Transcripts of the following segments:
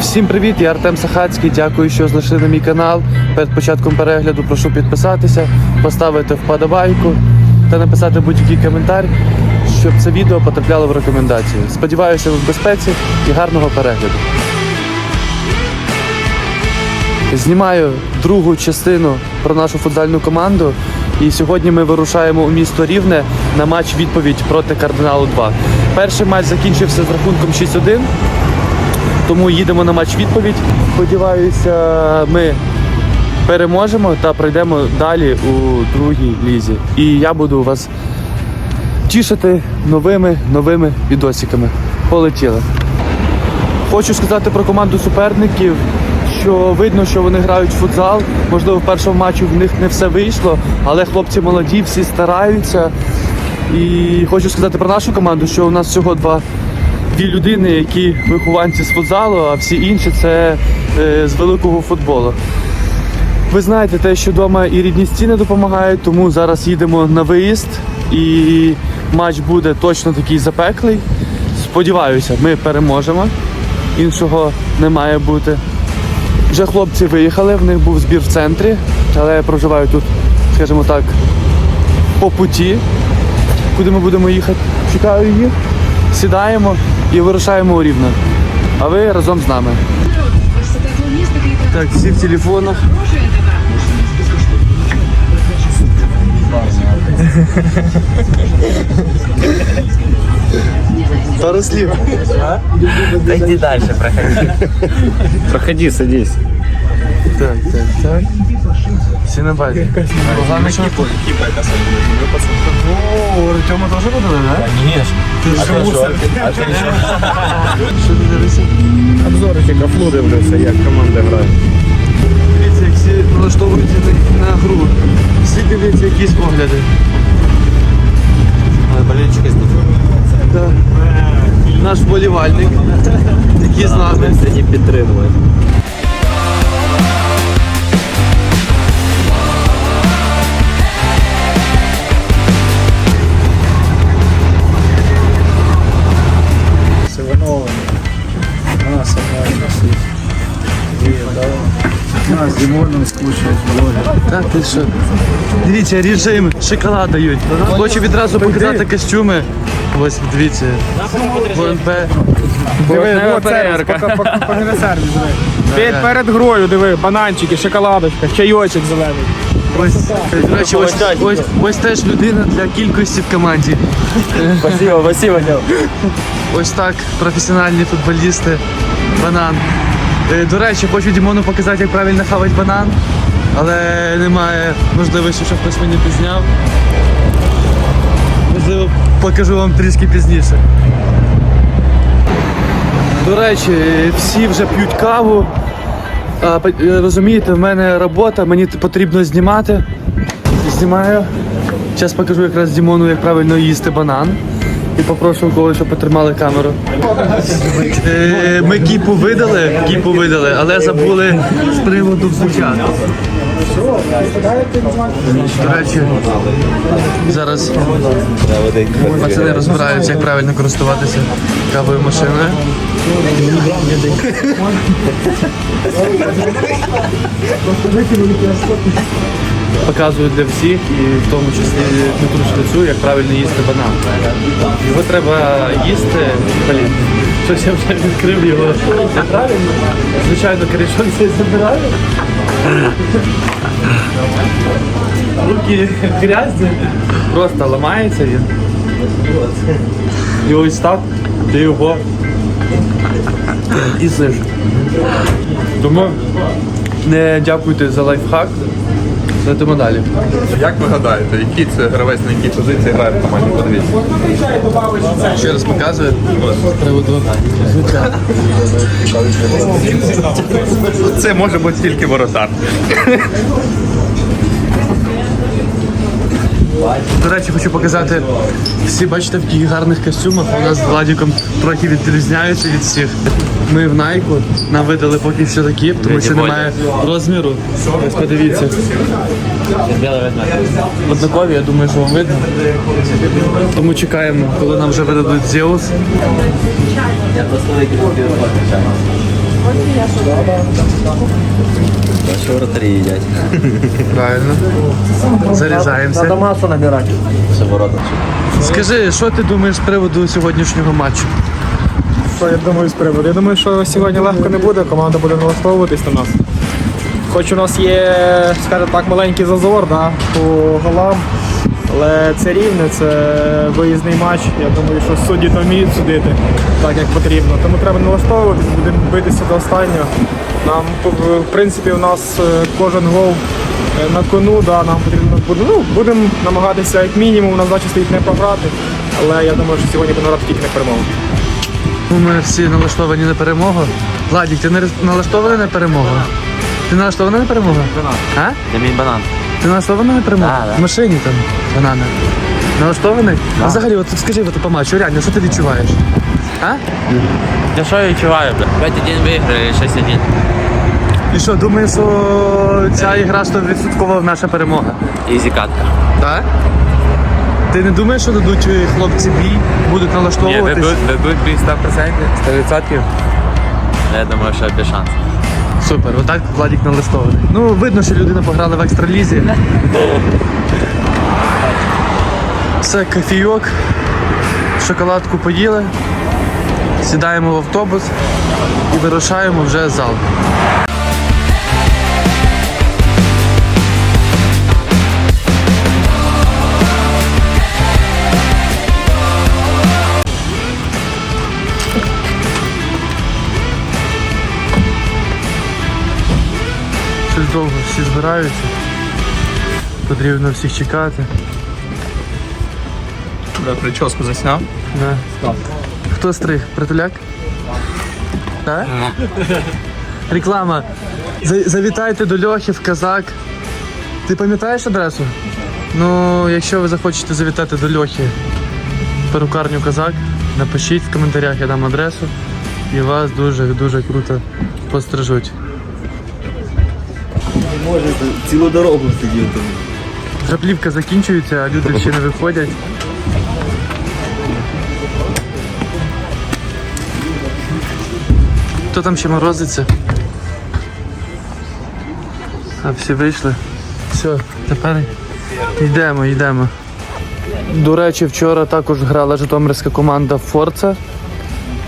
Всім привіт, я Артем Сахацький. Дякую, що знайшли на мій канал. Перед початком перегляду прошу підписатися, поставити вподобайку та написати будь-який коментар, щоб це відео потрапляло в рекомендації. Сподіваюся, ви в безпеці і гарного перегляду. Знімаю другу частину про нашу футзальну команду. І сьогодні ми вирушаємо у місто Рівне на матч відповідь проти Кардиналу 2. Перший матч закінчився з рахунком 6-1. Тому їдемо на матч відповідь. Сподіваюся, ми переможемо та пройдемо далі у другій лізі. І я буду вас тішити новими новими відосиками. Полетіли. Хочу сказати про команду суперників, що видно, що вони грають в футзал. Можливо, в першому матчі в них не все вийшло, але хлопці молоді, всі стараються. І хочу сказати про нашу команду, що у нас всього два дві людини, які вихованці з футзалу, а всі інші це е, з великого футболу. Ви знаєте те, що вдома і рідні стіни допомагають, тому зараз їдемо на виїзд і матч буде точно такий запеклий. Сподіваюся, ми переможемо. Іншого не має бути. Вже хлопці виїхали, в них був збір в центрі, але я проживаю тут, скажімо так, по путі, куди ми будемо їхати. Чекаю їх, сідаємо і вирушаємо у Рівне. А ви разом з нами. Так, всі в телефонах. Пару слів. Да иди дальше, проходи. Проходи, садись. Так, так, так. Всі на базі. Головне, що... О, у Артема теж подали, да? Конечно. Ти ж мусор. А ти що? Що ти дивишся? Обзорчик флу дивлюся, як команда грає. Дивіться, як всі налаштовуються на, гру. Всі дивляться якісь огляди. Болельщики Да. Наш вболівальник, який з нами. Це не підтримує. Так, ти що? Дивіться, режим, шоколад дають. Хочу відразу показати костюми. Ось, дивіться. ВНП. Диви, ну це диви. Перед, перед грою, диви, бананчики, шоколадочка, чайочок зелений. Ось, до речі, ось, ось, ось теж людина для кількості в команді. Спасибо, спасибо. Ось так, професіональні футболісти. Банан. Е, До речі, хочу Дімону показати, як правильно хавати банан, але немає можливості, щоб хтось мені пізняв. Можливо, покажу вам трішки пізніше. До речі, всі вже п'ють каву. А, е, розумієте, в мене робота, мені потрібно знімати. Знімаю. Зараз покажу якраз Дімону, як правильно їсти банан. І попрошу когось, щоб потримали камеру. Е, Ми кіпу видали, кіпу видали, але забули з приводу взуття. До речі, зараз пацани розбираються, як правильно користуватися кавою машиною. Показую для всіх, і в тому числі Дмитру Шлицю, як правильно їсти банан. Його треба їсти. Блін, щось я вже відкрив його неправильно. Звичайно, корішон цей забираю. Руки грязні, просто ламається він. І ось так ти його їсиш. Тому не дякуйте за лайфхак. Летимо далі. Як ви гадаєте, який це гравець на якій позиції грає в команді? Подивіться. Ще раз показує з приводу взуття. Це може бути тільки воротар. До речі, хочу показати. Всі бачите в яких гарних костюмах. У нас з Владіком трохи відрізняються від всіх. Ми в Найку нам видали поки що такі, тому що немає розміру. Ось подивіться. Однакові, я думаю, що вам видно. Тому чекаємо, коли нам вже видадуть Зеус. Я просто Наші вратарі їдять. Правильно. Заряджаємося. масу набирати. Все ворота. Скажи, що ти думаєш з приводу сьогоднішнього матчу? Що я думаю з приводу? Я думаю, що сьогодні легко не буде, команда буде налаштовуватись на нас. Хоч у нас є, скажімо так, маленький зазор да, по голам, але це рівне, це виїзний матч. Я думаю, що судді то вміють судити так, як потрібно. Тому треба налаштовуватись, будемо битися до останнього. Нам, в принципі, у нас е, кожен гол е, на кону, да, нам потрібно буде. Ну, будемо намагатися як мінімум на здачі стоїть не програти. Але я думаю, що сьогодні будемо грати тільки на перемогу. Ну, ми всі налаштовані на перемогу. Владік, ти не налаштований на перемогу? Ти налаштований на перемогу? А? Де мій банан? Ти налаштований на перемогу? Да, да. В машині там банани. Налаштований? А взагалі, от скажи от, по матчу, реально, що ти відчуваєш? А? Я що я відчуваю, бля? 5-1 виграє, 6-1. І що, думаєш, що ця ігра 100% наша перемога? Ізі катка. Так? Ти не думаєш, що дадуть е, хлопці бій, будуть Ні, налаштовуватись? дадуть, дадуть бій 100%, 100%. Я думаю, що без шансів. Супер, отак Владік налистований. Ну, видно, що людина пограла в екстралізі. Все, кофійок, шоколадку поїли, сідаємо в автобус і вирушаємо вже зал. Всі збираються. Потрібно всіх чекати. Да, прическу засняв. Да. Хто стриг? Притуляк? Так? Реклама. За- Завітайте до Льохи в Казак. Ти пам'ятаєш адресу? Ну, якщо ви захочете завітати до Льохи в перукарню Казак, напишіть в коментарях, я дам адресу. І вас дуже-дуже круто пострижуть. Може, цілу дорогу там. Вже закінчується, а люди ще не виходять. Хто там ще морозиться? А всі вийшли. Все, тепер йдемо, йдемо. До речі, вчора також грала житомирська команда Форца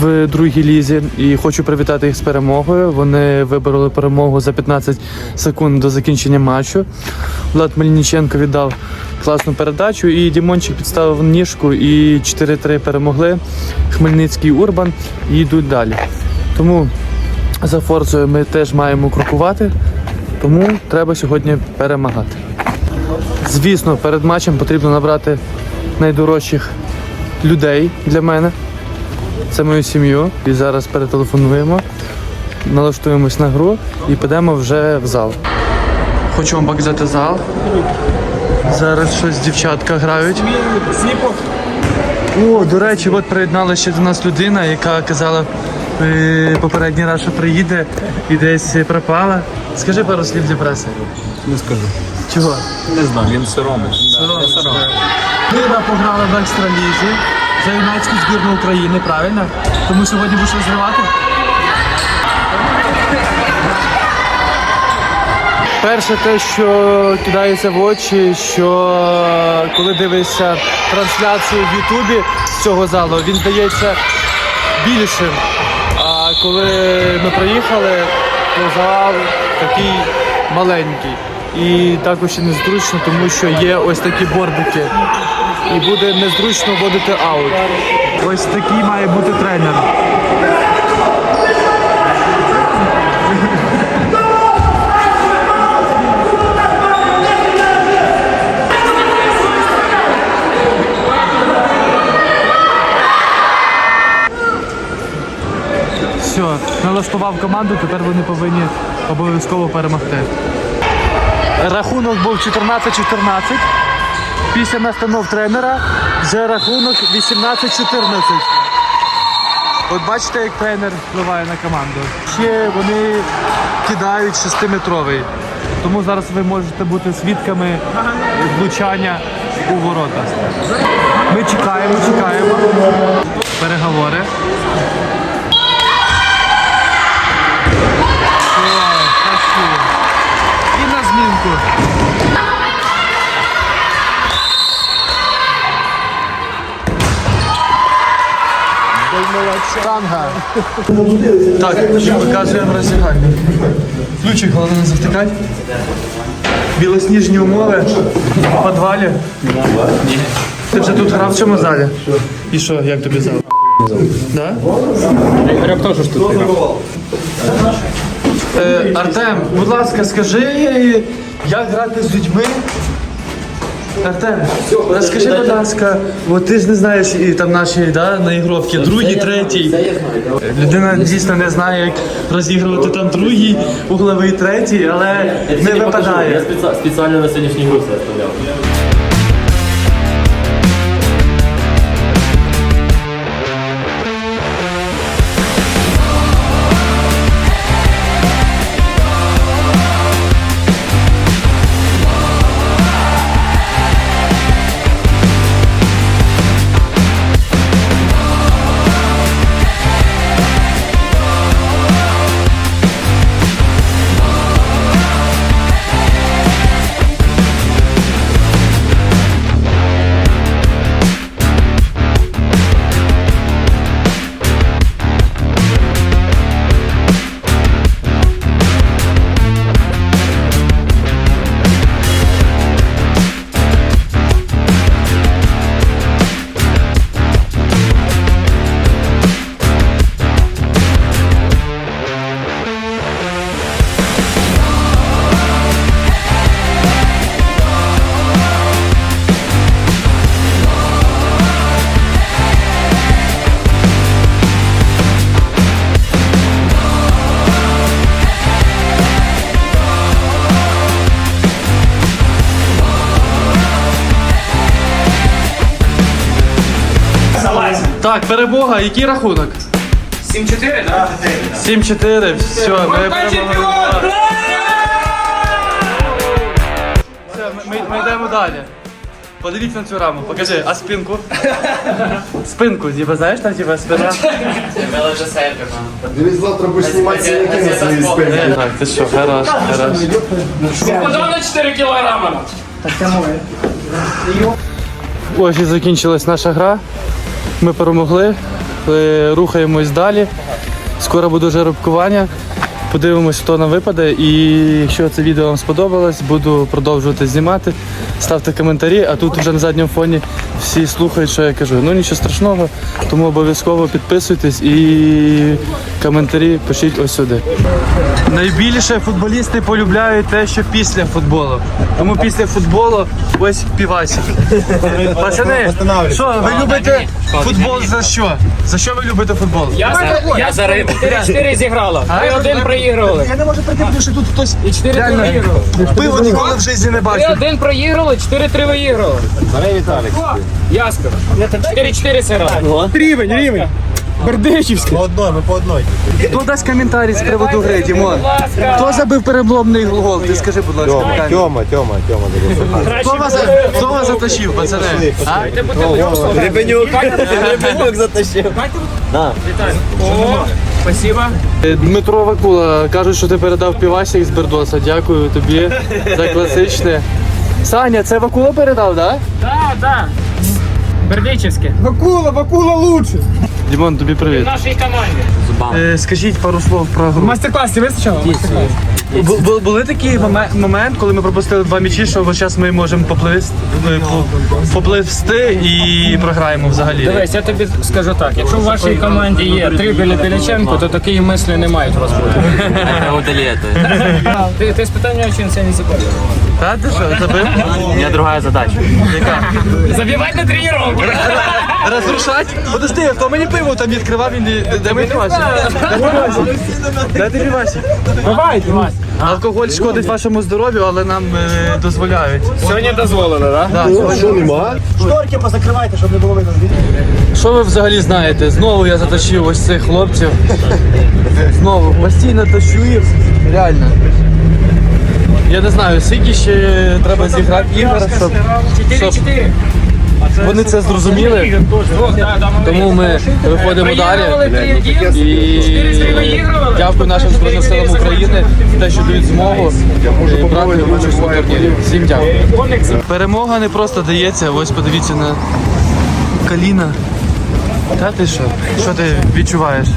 в другій лізі і хочу привітати їх з перемогою. Вони вибороли перемогу за 15 секунд до закінчення матчу. Влад Мельниченко віддав класну передачу, і Дімончик підставив ніжку і 4-3 перемогли. Хмельницький Урбан і йдуть далі. Тому за форцею ми теж маємо крокувати, тому треба сьогодні перемагати. Звісно, перед матчем потрібно набрати найдорожчих людей для мене. Це мою сім'ю. І зараз перетелефонуємо, налаштуємось на гру і підемо вже в зал. Хочу вам показати зал. Зараз щось дівчатка грають. О, до речі, от приєдналася ще до нас людина, яка казала е, попередній раз, що приїде і десь пропала. Скажи пару слів для преси. Не скажу. Чого? Не знаю. Він соромий. Ліда пограла в екстралізі за юнацьку збірну України, правильно? Тому сьогодні будеш розривати? Перше те, що кидається в очі, що коли дивишся трансляцію в Ютубі цього залу, він здається більшим. А коли ми приїхали, то зал такий маленький. І також і незручно, тому що є ось такі бордики. І буде незручно вводити аут. Ось такий має бути тренер. Все, налаштував команду, тепер вони повинні обов'язково перемогти. Рахунок був 14-14. Після настанов тренера вже рахунок 18-14. От бачите, як тренер впливає на команду. Ще вони кидають шестиметровий. Тому зараз ви можете бути свідками влучання у ворота. Ми чекаємо, чекаємо. Переговори. О, І на змінку. Штанга. Так, показуємо розіграння. Ключик, головне не завтикати. Білосніжні умови в підвалі. Ти вже тут грав в цьому залі? І що, як тобі зал? Да? Я теж ж тут. Е, Артем, будь ласка, скажи, як грати з людьми? Артем, розкажи, будь ласка, от ти ж не знаєш і там наші да, наігровки, другий, третій. Людина дійсно не знає, як розігрувати там другий, угловий, третій, але не випадає. Я спеціально на сьогоднішній гру все Так, перемога, який рахунок? 7-4, так? 7-4, все, ми перемогли. Все, ми, ми, ми йдемо далі. Подивіться на цю раму, покажи, а спинку? Спинку, типа, знаєш, там типа спина? Дивись, завтра будеш знімати синяки на своїй спині. Так, ти що, хорош, хорош. Подав 4 кілограма. Ось і закінчилась наша гра. Ми перемогли, е, рухаємось далі. Скоро буде жеребкування. Подивимось, хто нам випаде. І якщо це відео вам сподобалось, буду продовжувати знімати. Ставте коментарі, а тут вже на задньому фоні всі слухають, що я кажу. Ну нічого страшного, тому обов'язково підписуйтесь і коментарі пишіть ось сюди. Найбільше футболісти полюбляють те, що після футболу. Тому після футболу ось півасик. Пацани, що, ви любите футбол за що? За що ви любите футбол? Я за рибу. 4 зіграла. Ми один проігрували. Я не можу прийти, тому що тут хтось І 4 проігрували. пиво ніколи в житті не бачив. 3-1 проігрували, 4-3 виграли. Бери Віталік. Яскар. 4-4 зіграли. Рівень, рівень. Бердичівський. Хто дасть коментарі з приводу гри, Дімон? Хто забив перебломний гол? Ти скажи, будь ласка, питання. Тьома, Тьома, Тьома. Хто вас, хто вас затащив, пацани? А? Спасибо. Е, Дмитро Вакула, кажуть, що ти передав півасик з Бердоса. Дякую тобі за класичне. Саня, це Вакула передав, так? Так, так. Бердичівське. Бакула, Бакула лучше. Дімон, тобі В привіт. нашій команді. Е, скажіть пару слов про гру. Мастер-клас, тебе вистачило? Мастер-клас. Бу- бу- Були такий моме- момент, коли ми пропустили два м'ячі, що час ми можемо попливсти, попливсти і програємо взагалі. Дивись, я тобі скажу так, якщо в вашій команді є три біля Біляченко, то такі мислі не мають у вас бути. Удали Ти, ти спитай нього, чи він це не забив. Та ти що, забив? У меня другая задача. Забивай на тренування. Розрушать? Подожди, хто мені пиво там відкривав, він не- де мій півасик? Де ти півасик? Давай, Алкоголь шкодить вашому здоров'ю, але нам е, дозволяють. Сьогодні дозволено, так? Да, Що нема? Шторки позакривайте, щоб не було видно. Що ви взагалі знаєте? Знову я затащив ось цих хлопців. Знову постійно тащу їх. Реально. Я не знаю, скільки ще треба зіграти ігор, щоб, щоб 4-4. вони це зрозуміли. Тому ми виходимо далі. І дякую нашим Збройним силам України за те, що дають змогу е, брати участь у турнірі. Всім дякую. Перемога не просто дається. Ось подивіться на коліна. Та ти що? Що ти відчуваєш?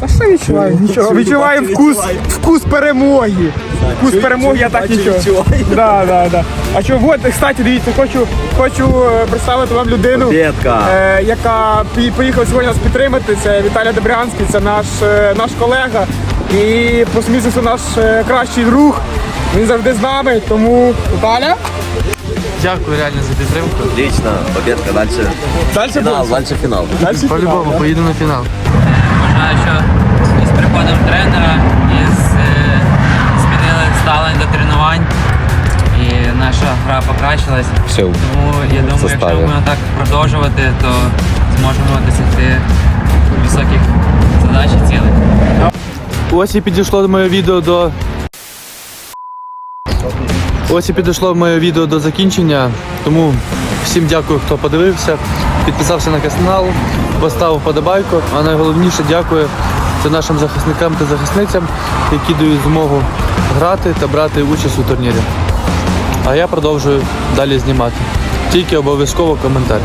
Та що відчуваю? Нічого. Відчуваю вкус, вкус перемоги. Вкус перемоги я так нічого. Да, да, да. А що, от, кстати, дивіться, хочу, хочу е, представити вам людину, е, яка поїхала сьогодні нас підтримати. Це Віталій Добрянський, це наш, е, наш колега. І по сумісництву наш е, кращий друг. Він завжди з нами, тому Віталя. Дякую реально за підтримку. Отлично, победка, дальше. Далі Фінал, буде. дальше фінал. По-любому, поїду на фінал. Вважаю, що із приходом тренера, із е, змінили ставлення до тренувань. І наша гра покращилась. Все. Тому я думаю, якщо составі. ми будемо так продовжувати, то зможемо досягти високих задач і цілей. Ось і підійшло моє відео до. Ось і підійшло моє відео до закінчення. Тому всім дякую, хто подивився, підписався на канал, поставив вподобайку. А найголовніше дякую це нашим захисникам та захисницям, які дають змогу грати та брати участь у турнірі. А я продовжую далі знімати. Тільки обов'язково коментар.